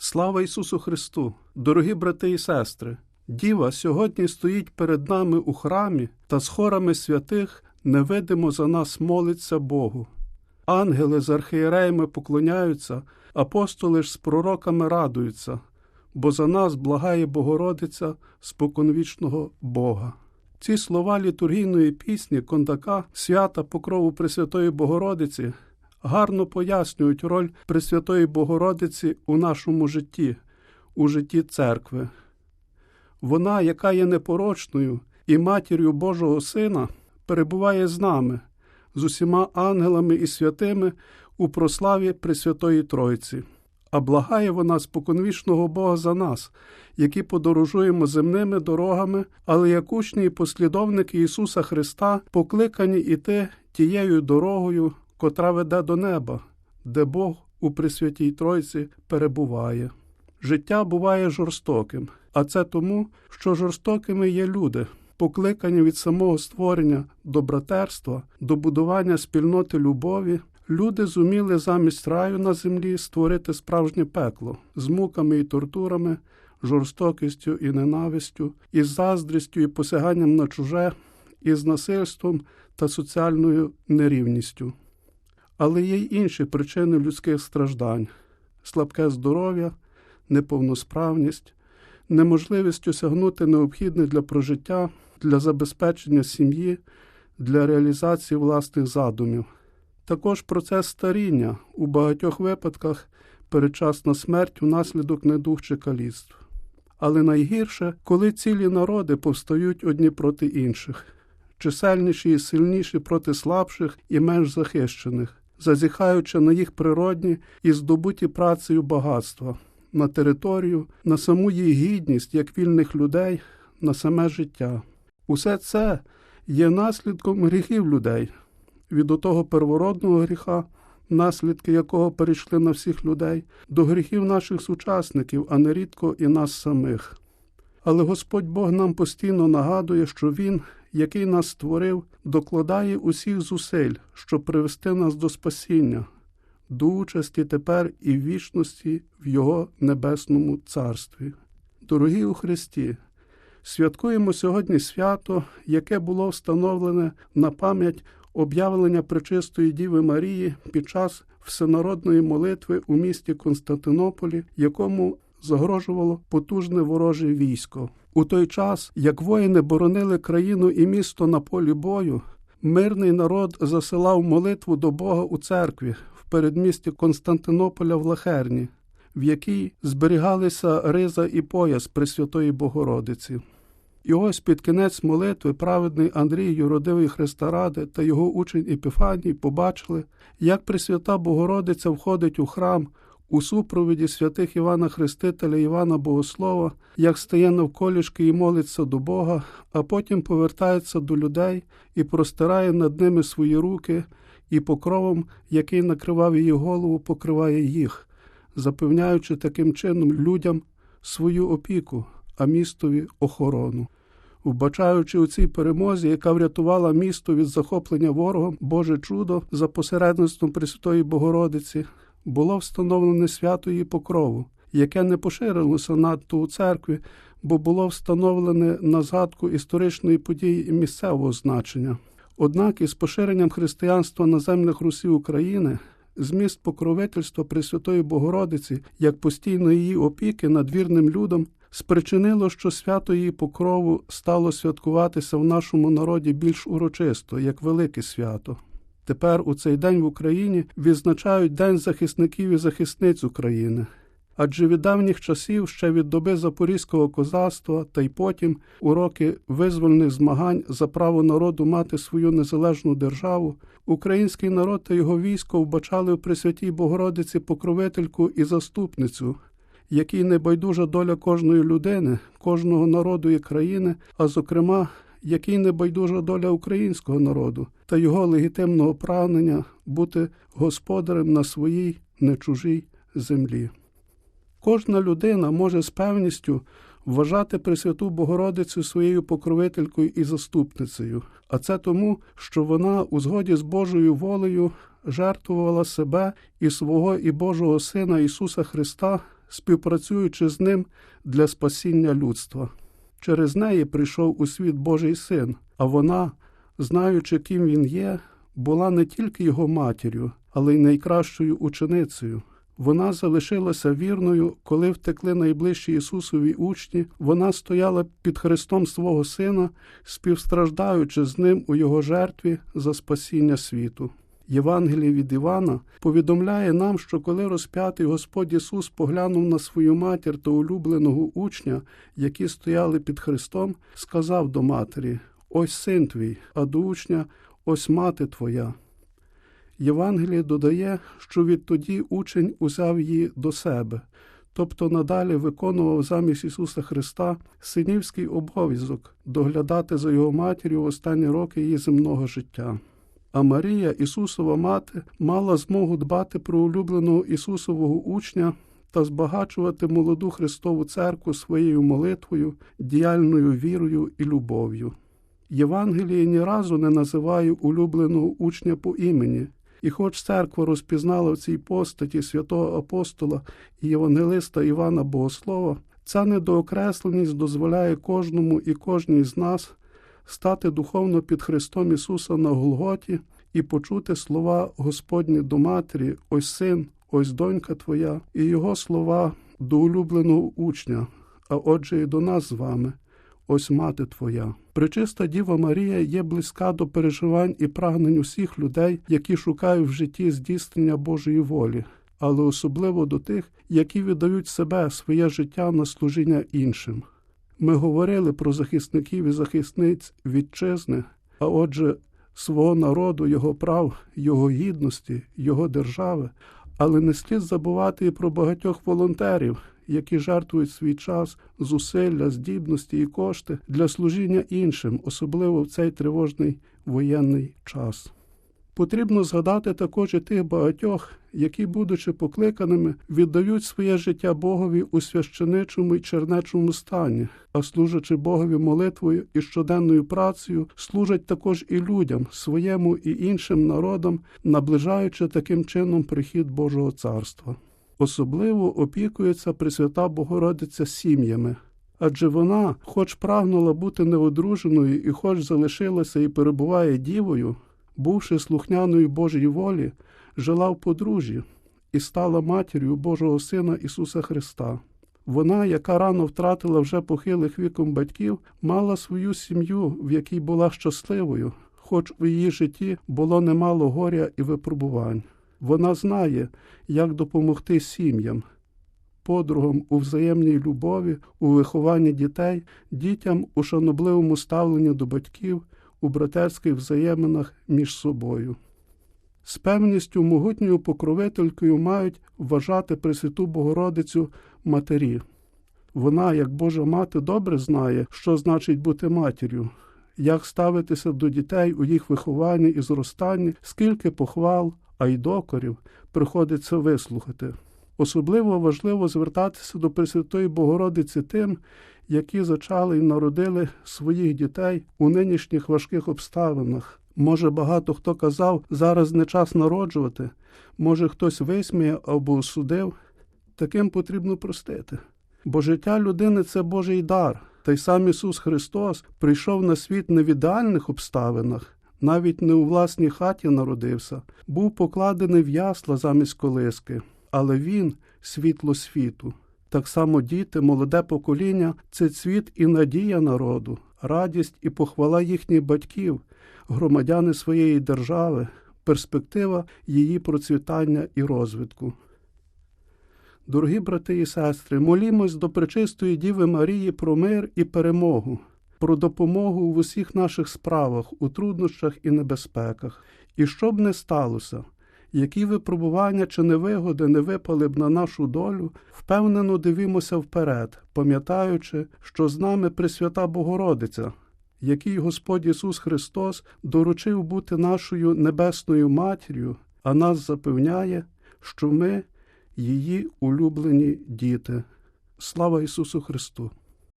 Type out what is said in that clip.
Слава Ісусу Христу! Дорогі брати і сестри! Діва сьогодні стоїть перед нами у храмі та з хорами святих невидимо за нас молиться Богу. Ангели з архієреями поклоняються, апостоли ж з пророками радуються, бо за нас благає Богородиця споконвічного Бога. Ці слова літургійної пісні Кондака, свята покрову Пресвятої Богородиці, гарно пояснюють роль Пресвятої Богородиці у нашому житті, у житті церкви. Вона, яка є непорочною і матір'ю Божого Сина, перебуває з нами, з усіма ангелами і святими у прославі Пресвятої Тройці, а благає вона споконвічного Бога за нас, які подорожуємо земними дорогами, але як учні і послідовники Ісуса Христа покликані іти тією дорогою, котра веде до неба, де Бог у Пресвятій Тройці перебуває. Життя буває жорстоким, а це тому, що жорстокими є люди, покликані від самого створення до братерства, до будування спільноти любові, люди зуміли замість раю на землі створити справжнє пекло з муками і тортурами, жорстокістю і ненавистю, із заздрістю і посяганням на чуже, із насильством та соціальною нерівністю. Але є й інші причини людських страждань: слабке здоров'я, неповносправність, неможливість осягнути необхідне для прожиття, для забезпечення сім'ї, для реалізації власних задумів. Також процес старіння у багатьох випадках передчасна смерть унаслідок недух чи каліцтв. Але найгірше, коли цілі народи повстають одні проти інших, чисельніші і сильніші проти слабших і менш захищених, зазіхаючи на їх природні і здобуті працею багатства, на територію, на саму її гідність як вільних людей, на саме життя. Усе це є наслідком гріхів людей, від отого первородного гріха, наслідки якого перейшли на всіх людей, до гріхів наших сучасників, а нерідко і нас самих. Але Господь Бог нам постійно нагадує, що Він, який нас створив, докладає усіх зусиль, щоб привести нас до спасіння, до участі тепер і вічності в Його небесному царстві. Дорогі у Христі! Святкуємо сьогодні свято, яке було встановлене на пам'ять об'явлення Пречистої Діви Марії під час всенародної молитви у місті Константинополі, якому загрожувало потужне вороже військо. У той час, як воїни боронили країну і місто на полі бою, мирний народ засилав молитву до Бога у церкві в передмісті Константинополя в Лахерні, в якій зберігалися риза і пояс Пресвятої Богородиці. І ось під кінець молитви праведний Андрій, юродивий Христа Ради та його учень Епіфаній побачили, як Пресвята Богородиця входить у храм у супровіді святих Івана Хрестителя Івана Богослова, як стає навколішки і молиться до Бога, а потім повертається до людей і простирає над ними свої руки, і покровом, який накривав її голову, покриває їх, запевняючи таким чином людям свою опіку, а містові охорону. Вбачаючи у цій перемозі, яка врятувала місто від захоплення ворогом, Боже чудо за посередництвом Пресвятої Богородиці, було встановлене свято її покрову, яке не поширилося надто у церкві, бо було встановлене на згадку історичної події місцевого значення. Однак із поширенням християнства на землях Русі України зміст покровительства Пресвятої Богородиці як постійної її опіки над вірним людом спричинило, що свято її покрову стало святкуватися в нашому народі більш урочисто, як велике свято. Тепер у цей день в Україні відзначають День захисників і захисниць України. Адже від давніх часів, ще від доби Запорізького козацтва, та й потім у роки визвольних змагань за право народу мати свою незалежну державу, український народ та його військо вбачали в Пресвятій Богородиці покровительку і заступницю, якій не байдужа доля кожної людини, кожного народу і країни, а зокрема, якій не байдужа доля українського народу та його легітимного прагнення бути господарем на своїй не чужій землі. Кожна людина може з певністю вважати Пресвяту Богородицю своєю покровителькою і заступницею, а це тому, що вона у згоді з Божою волею жертвувала себе і свого і Божого Сина Ісуса Христа співпрацюючи з ним для спасіння людства. Через неї прийшов у світ Божий син, а вона, знаючи, ким він є, була не тільки його матір'ю, але й найкращою ученицею. Вона залишилася вірною, коли втекли найближчі Ісусові учні, вона стояла під Христом свого Сина, співстраждаючи з ним у Його жертві за спасіння світу. Євангеліє від Івана повідомляє нам, що коли розп'ятий Господь Ісус поглянув на свою матір та улюбленого учня, які стояли під Христом, сказав до матері: Ось син твій, а до учня, ось мати твоя. Євангеліє додає, що відтоді учень узяв її до себе, тобто надалі виконував замість Ісуса Христа синівський обов'язок доглядати за його матір'ю в останні роки її земного життя. А Марія, Ісусова мати, мала змогу дбати про улюбленого Ісусового учня та збагачувати молоду Христову церкву своєю молитвою, діяльною вірою і любов'ю. Євангеліє ні разу не називає улюбленого учня по імені, і хоч церква розпізнала в цій постаті святого апостола і євангелиста Івана Богослова, ця недоокресленість дозволяє кожному і кожній з нас стати духовно під Христом Ісуса на Голготі і почути слова Господні до матері, ось син, ось донька Твоя, і Його слова до улюбленого учня, а отже, і до нас з вами. Ось мати Твоя. Пречиста Діва Марія є близька до переживань і прагнень усіх людей, які шукають в житті здійснення Божої волі, але особливо до тих, які віддають себе, своє життя на служіння іншим. Ми говорили про захисників і захисниць вітчизни, а отже, свого народу, його прав, його гідності, його держави, але не слід забувати і про багатьох волонтерів, які жертвують свій час, зусилля, здібності і кошти для служіння іншим, особливо в цей тривожний воєнний час. Потрібно згадати також і тих багатьох, які, будучи покликаними, віддають своє життя Богові у священичому і чернечому стані, а служачи Богові молитвою і щоденною працею, служать також і людям, своєму і іншим народам, наближаючи таким чином прихід Божого царства. Особливо опікується Пресвята Богородиця сім'ями. Адже вона, хоч прагнула бути неодруженою і хоч залишилася і перебуває дівою, бувши слухняною Божій волі, жила в подружжі і стала матір'ю Божого Сина Ісуса Христа. Вона, яка рано втратила вже похилих віком батьків, мала свою сім'ю, в якій була щасливою, хоч у її житті було немало горя і випробувань. Вона знає, як допомогти сім'ям, подругам у взаємній любові, у вихованні дітей, дітям у шанобливому ставленні до батьків, у братерських взаєминах між собою. З певністю могутньою покровителькою мають вважати Пресвяту Богородицю матері. Вона, як Божа мати, добре знає, що значить бути матір'ю, як ставитися до дітей у їх вихованні і зростанні, скільки похвал, а й докорів приходиться вислухати. Особливо важливо звертатися до Пресвятої Богородиці тим, які зачали і народили своїх дітей у нинішніх важких обставинах. Може, багато хто казав, зараз не час народжувати, може, хтось висміяв або осудив. Таким потрібно простити. Бо життя людини це Божий дар, та й сам Ісус Христос прийшов на світ не в ідеальних обставинах, навіть не у власній хаті народився, був покладений в ясла замість колиски, але Він світло світу. Так само діти, молоде покоління це цвіт і надія народу, радість і похвала їхніх батьків, громадяни своєї держави, перспектива її процвітання і розвитку. Дорогі брати і сестри, молімось до пречистої Діви Марії про мир і перемогу, про допомогу в усіх наших справах, у труднощах і небезпеках. І що б не сталося, які випробування чи невигоди не випали б на нашу долю, впевнено дивимося вперед, пам'ятаючи, що з нами Пресвята Богородиця, який Господь Ісус Христос доручив бути нашою небесною матір'ю, а нас запевняє, що ми її улюблені діти. Слава Ісусу Христу!